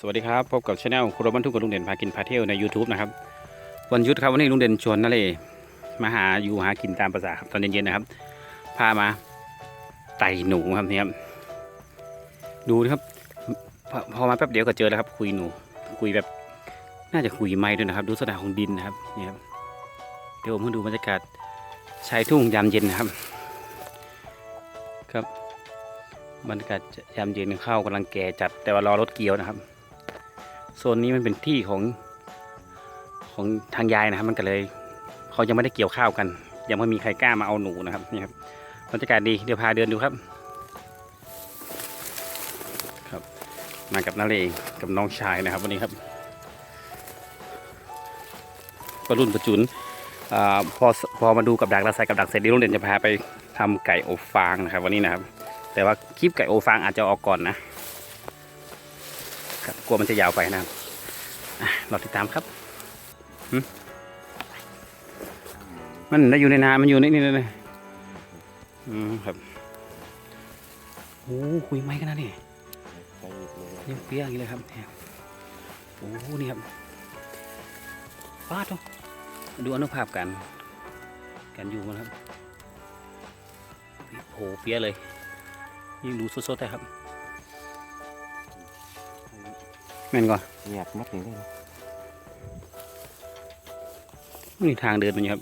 สวัสดีครับ พบกับช anel ครัวบ้านทุ่งกับลุงเด่นพากินพาเที่ยวใน YouTube นะครับ วันยุดครับวันนี้ลุงเด่นชวนนั่นเลยมาหาอยู่หากินตามภาษาครับตอนเย็นๆนะครับ พามาไต่หนูครับนี่ครับดูนะครับพอพอมาแป๊บเดียวก็เจอแล้วครับ คุยหนู คุยแบบน่าจะคุยไม่ด้วยนะครับ ดูสถานของดินนะครับนี่ครับเดี๋ยวผมให้ดูบรรยากาศชายทุ่งยามเย็นนะครับ ครับบรรยากาศยามเย็นข้าวกำลังแก่จัดแต่ว่ารอรถเกี่ยวนะครับ โซนนี้มันเป็นที่ของของทางยายนะครับ มันก็เลยเขายังไม่ได้เกี่ยวข้าวกัน ยังไม่มีใครกล้ามาเอาหนูนะครับนี่ครับบรรยากาศดีเดี๋ยวพาเดินดูครับ ครับ มากับนาเลกับน้องชายนะครับ วันนี้ครับประรุ่นประจุนอ่าพอพอมาดูกับดักเราใส่กับดักเสร็จเดี๋ยวโรงเรียนจะพาไปทำไก่อบฟางนะครับ วันนี้นะครับ แต่ว่าคลิปไก่โอฟางอาจจะออกก่อนนะ กลัวมันจะยาวไปนะครับเราติดตามครับมันได้อยู่ในนา มันอยู่ในนี่เลยอืมครับโอ้คุยไม้กันนะนี่ยังเปี้ยอย่างนี้เลยครับโอ้นี่ครับปาดเนาะดูอนุภาพกันการอยู่มันครับโอ้โหเปี้ยเลยยิ่งดูสดๆเลยครับ แม่นก่อนเงียบมัดอย่างนี้นี่ทางเดินมันอยู่ครับ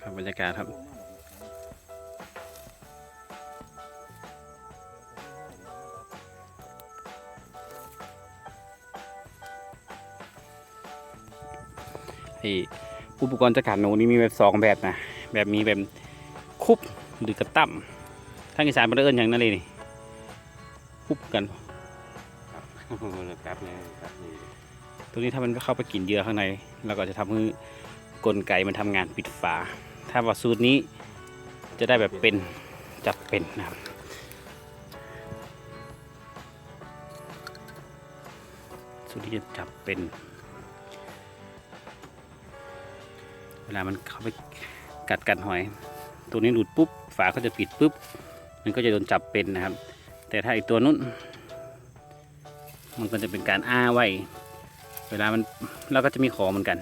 ครับบรรยากาศครับไอ้อุปกรณ์จัดการหนูนี่มีแบบสองแบบนะแบบมีแบบคุบหรือกระตั้มทางอีสานมันเอิ้นอย่างนั้นเลยนี่ คุบกันครับเนี่ยครับนี่ตัวนี้ถ้ามันเข้าไปกินเหยื่อข้างในเราก็จะทำให้กลไกมันทำงานปิดฝา ถ้าว่าสูตรนี้จะได้แบบเป็นจับเป็นนะครับสูตรที่จะจับเป็น เวลามันเข้าไปกัดกัดหอย ตัวนี้หลุดปุ๊บฝาก็จะปิดปุ๊บมันก็จะโดนจับเป็นนะครับ แต่ถ้าอีกตัวนู้น มันก็จะเป็นการอ้าไว้ เวลามันเราก็จะมีขอเหมือนกัน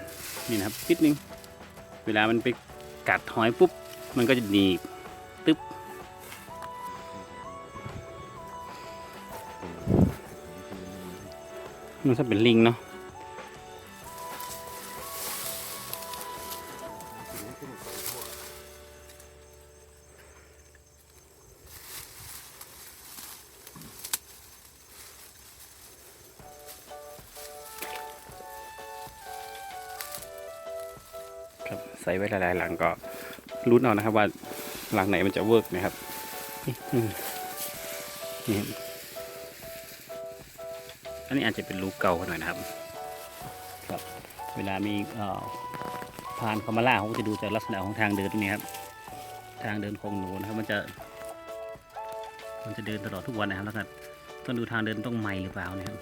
นี่นะครับปิดนึง เวลามันไปกัดหอยปุ๊บ มันก็จะหนีบตึ๊บมันจะเป็นลิงเนาะ ใส่ไว้หลายๆหลังก็รุ้นเอานะครับว่าหลังไหนมันจะเวิร์กนะครับนี่อันนี้อาจจะเป็นรูเก่าหน่อยนะครับครับ เวลามีผ่านคามาล่าเขาจะดูจากลักษณะของทางเดินตรงนี้ครับ ทางเดินของหนูนะครับ มันจะ มันจะเดินตลอดทุกวันนะครับแล้วก็ต้องดูทางเดินต้องใหม่หรือเปล่านะครับ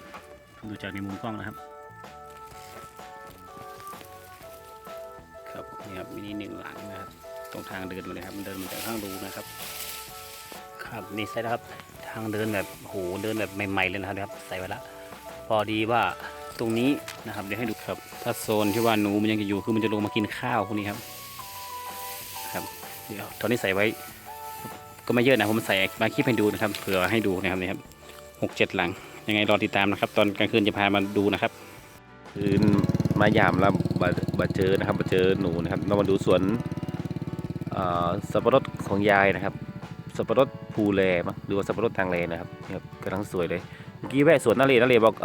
ดูจากในมุมกล้องนะครับ นี่ครับมินิหนึ่งหลังนะครับ ตรงทางเดินมาเลยครับมันเดินมาจากข้างรูนะครับ ครับนี่ใช่แล้วครับทางเดินแบบโหเดินแบบใหม่ๆเลยนะครับ ใส่ไว้ละพอดีว่าตรงนี้นะครับเดี๋ยวให้ดูครับ ถ้าโซนที่ว่าหนูมันยังจะอยู่คือมันจะลงมากินข้าวพวกนี้ครับครับเดี๋ยวตอนนี้ใส่ไว้ ก็ไม่เยอะนะผมใส่มาคลิปให้ดูนะครับเผื่อให้ดูนะครับนี่ครับหกเจ็ดหลังยังไงรอติดตามนะครับ ตอนกลางคืนจะพามาดูนะครับคืน มายามแล้วบาบาเจอนะครับมาเจอหนูนะครับ เรามาดูสวนสับปะรดของยายนะครับ สับปะรดภูแลมั้งหรือว่าสับปะรดทางแลนะครับนี่ครับกำลังสวยเลย เมื่อกี้แวะสวนนาเลนาเลบอก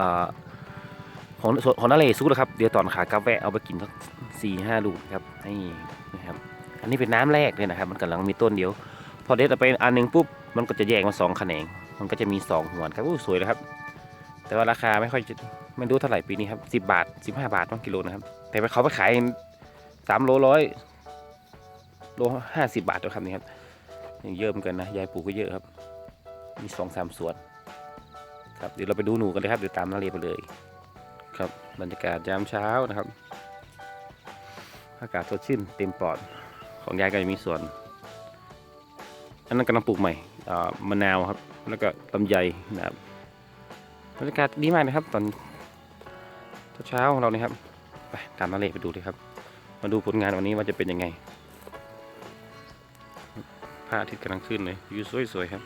ของสวนของนาเลสุกแล้วครับ เดี๋ยวตอนขากลับแวะเอาไปกินสักสี่ห้าลูกครับนี่นะครับ อันนี้เป็นน้ำแรกเลยนะครับ มันกำลังมีต้นเดียว พอเด็ดไปอันหนึ่งปุ๊บ มันก็จะแยกมาสองแขนง มันก็จะมีสองหัวครับอู้สวยเลยครับ แต่ว่าราคาไม่ค่อยจะไม่รู้เท่าไหร่ปีนี้ครับสิบาทสิบห้าบาทต่อกิโลนะครับ แต่เขาไปขายสามโลร้อยโลห้าสิบาทด้วครับนี่ครับยังเยอะเหมือนกันนะยายปลูกก็เยอะครับ มีสองสามสวนครับเดี๋ยวเราไปดูหนูกันเลยครับเดี๋ยวตามนาเรไปเลย ครับบรรยากาศยามเช้านะครับ อากาศสดชื่นเต็มปอดของยายก็จะมีสวนอันนั้นกำลังปลูกใหม่มะนาวครับ แล้วก็ลำไยนะครับ บรรยากาศดีมากนะครับ ตอนเช้าของเราเนี่ยครับไปตามนาเลไปดูเลยครับ มาดูผลงานวันนี้ว่าจะเป็นยังไงพระอาทิตย์กำลังขึ้นเลยวิวสวยๆครับ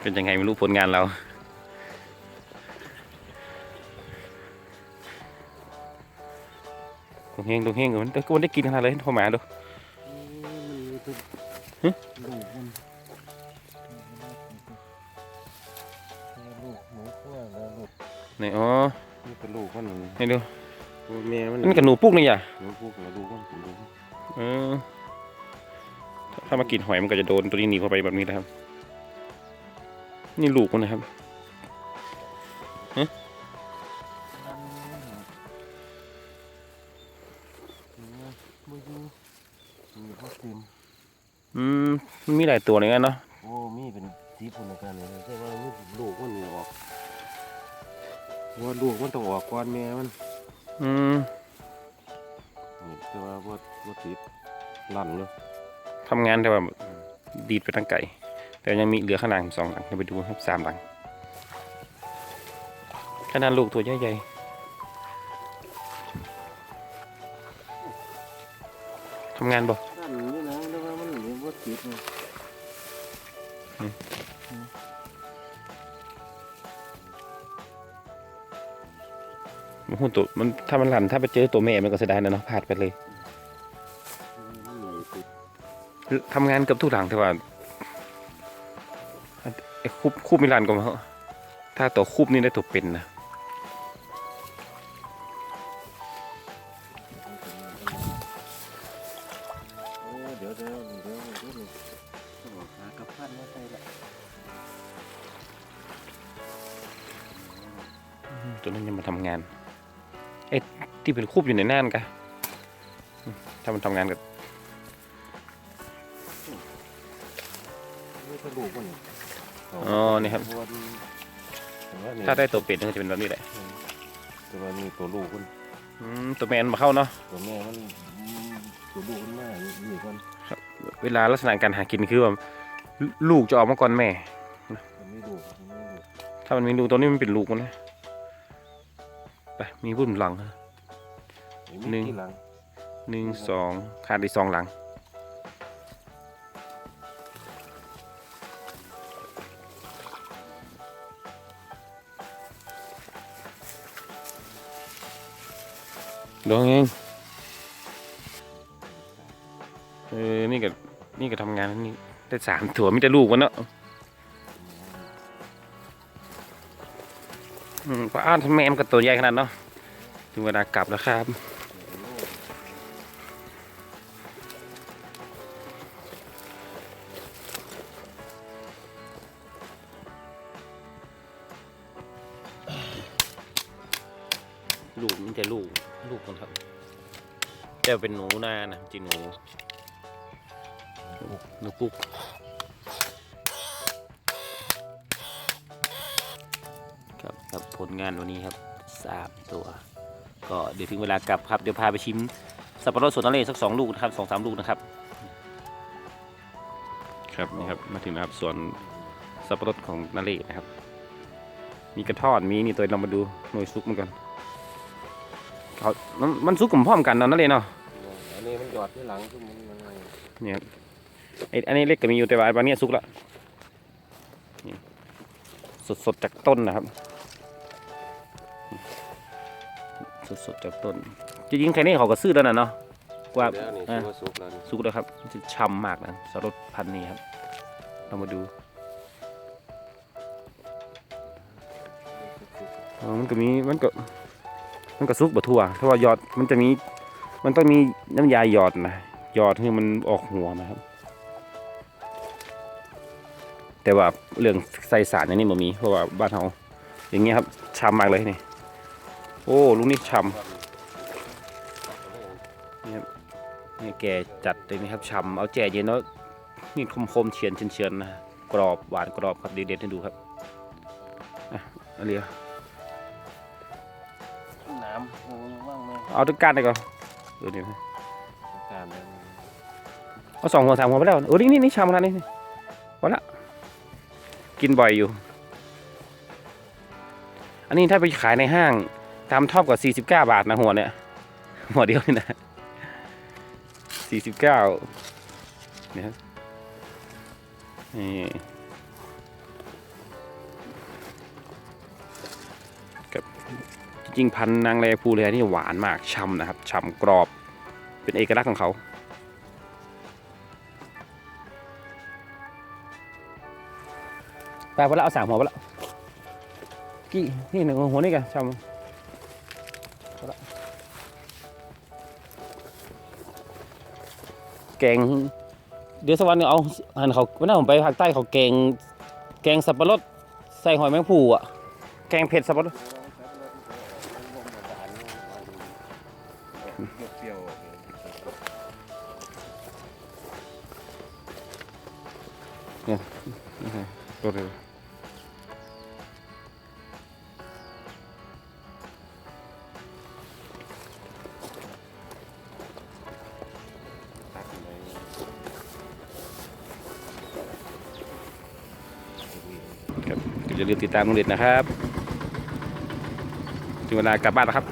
เป็นยังไงไม่รู้ผลงานเรา ตรงเฮงตรงเฮงมันก็มันได้กินขนาดเลยโทรมาดู ฮะลูกมันลูกหนูขั้วแล้วลูกไหนอ๋อนี่เป็นลูกมันให้ดูตัวแม่มันนั่นกับหนูปุ๊กนี่อย่าหนูพวกแล้วลูกมันเป็นลูกเออถ้าถ้ามากินหอยมันก็จะโดนตัวนี้หนีบเข้าไปแบบนี้นะครับ นี่ลูกมันนะครับ มมันมีหลายตัวเลยกันเนาะโอ้มีเป็นสีผลกันเลยใช่ว่ามีลูกมันนี่ออกว่าลูกมันต้องออกก่อนแม่มัน อืมนี่แต่ว่าว่าว่าติดลั่นเลยทำงานแต่ว่าดีดไปทางไก่ แต่ยังมีเหลือข้างหลังสองหลังเดี๋ยวไปดูครับสามหลังขนาดลูกตัวใหญ่ๆทำงานบ่ลั่นนี่นะแล้วว่ามันนี่ว่าติดเลย มันหุ่นตัวมันถ้ามันหลันถ้าไปเจอตัวแม่มันก็เสียดายนะเนาะพลาดไปเลยทำงานกับทุกหลังแต่ว่าไอ้คุบคุบมิลันก็มาถ้าตัวคุบนี่ได้ตัวเป็นนะ ไอ้ที่เป็นคุบอยู่ในน่านกะอืมถ้ามันทำงานกับนี่ก็ลูกมันอ๋อนี่ครับเพาะว่ามันแต่ว่านี่ถ้าได้ตัวเป็ดมันก็จะเป็นแบบนี้แหละแต่ว่านี่ตัวลูกมันอืมตัวแม่มันมาเข้าเนาะตัวแม่มันอืมตัวลูกมันมาอยู่ก่อนเวลาลักษณะการหากินคือว่าลูลูกจะออกมาก่อนแม่มันไม่ลูกมันไม่ลูกถ้ามันมีลูกตัวนี้มันเป็นลูกมันนะ ไปมีบุ่มหลังนะไอ้หนึ่งมีที่หลังหนึ่งสองขาดอีกสองหลังดองเองเออนี่ก็นี่ก็ทำงานนี่ได้สามถั่วมีแต่ลูกมันเนาะ ป้าอ้านทำแม่มนก็ตัวใหญ่ขนาดเนาะถึงเวลากลับแล้วครับลูกมันจะลูกลูกมันครับจะเป็นหนูนานะจีหนูหนูปุ๊ก ครับครับผลงานวันนี้ครับสามตัว ก็เดี๋ยวถึงเวลากลับครับเดี๋ยวพาไปชิมสับปะรดสวนทะเลสักสองลูกนะครับสองสามลูกนะครับ ครับนี่ครับมาถึงนะครับสวนสับปะรดของนาเล่นะครับ มีกระท่อนมีนี่ตัวเรามาดูหน่วยซุกมันกันเขามันมันซุกกลุ่มพร้อมกันเนาะนาเล่เนาะอันนี้มันหยอดที่หลังคือมันมันอะไรเนี่ยครับไอ้อันนี้เล็กก็มีอยู่แต่ว่าอันนี้ซุกละนี่สดสดๆจากต้นนะครับ สดสดๆจากต้นจริงๆแค่นี้เขาก็ซื้อแล้วนะเนาะกว่าแล้วนี่อ่าคือว่าสุกแล้วนี่ซุกแล้วครับมันจะช่ำมากนะสรสพันธุ์นี้ครับ เรามาดูอ๋อมันก็มีมันก็มันก็ซุกบะทั่วเพราะว่ายอดมันจะมีมันต้องมีน้ำยาหยอดนะหยอดให้มันออกหัวนะครับ แต่ว่าเรื่องใส่สารอย่างนี้บ่มีเพราะว่าบ้านเราอย่างเงี้ยครับช่ำมากเลยนี่ โอ้ลูกนี่ช่ำนี่แกจัดเลยนะครับชำเอาแจ่เย็นแล้วมีดคมๆเฉียนเฉียนๆนะกรอบหวานกรอบครับเด็ดๆให้ดูครับอะเอาเรียน้ำโอ้ว่างไหมเอเอาทุกการเลยก่อนดูนี่การนั้นเอาสองหัวสามหัวไปแล้วโอ้นี่นี่นี่ชามแล้วนี่นี่พอละกินบ่อยอยู่ อันนี้ถ้าไปขายในห้าง ตามทอบกว่า49 บาทนะหัวเนี่ยหัวเดียวนี่นะ49เนี่ยนี่กับจริงๆพันนางแรภูเรือนี่หวานมากช่ำนะครับช่ำกรอบเป็นเอกลักษณ์ของเขาไปพอแล้วเอาสามหัวพอแล้วกี่นี่หนึ่งหัวนี่กันชม แกง เดี๋ยวสักวันหนึงเอาหันเขาวันนั้นผมไปภาคใต้เขาแกง แกงสับปะรดใส่หอยแมงภูอะ แกงเผ็ดสับปะรดเปรี้ยวตัวเดียว อย่าลืมติดตามลุงฤทธิ์นะครับถึงเวลากลับบ้านแล้วครับ